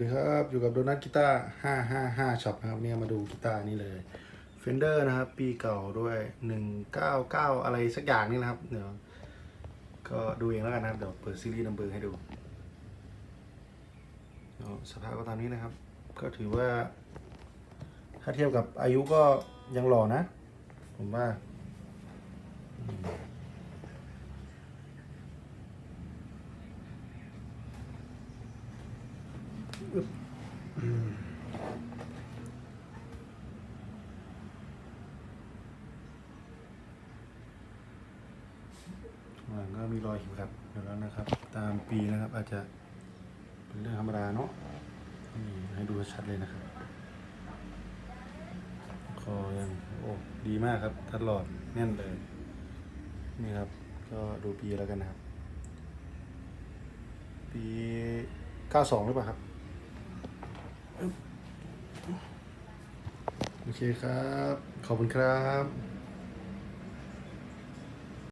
ดีครับอยู่กับโดนัทกีตาร์555ช็อปนะครับเนี่ยมาดูกีตาร์นี่เลย Fender นะครับ ปีเก่าด้วย 199 อะไรสักอย่างนี่นะครับ เดี๋ยว ก็ดูเองแล้วกันนะครับ เดี๋ยวเปิดซีรีส์นัมเบอร์ให้ดูสภาพก็ตามนี้นะครับ ก็ถือว่า ถ้าเทียบกับอายุก็ยังหล่อนะ ผมว่า ข้าง หลังก็มีรอยเข็มขัดอยู่แล้วนะครับ ตามปีนะครับ อาจจะเป็นเรื่องธรรมดาเนาะนี่ให้ดูชัดเลยนะครับ คอยังโอ้ดีมากครับทัดหลอดแน่นเลย นี่ครับ ก็ดูปีแล้วกันนะครับ ปี 92 หรือเปล่าครับ โอเคครับ ขอบคุณครับ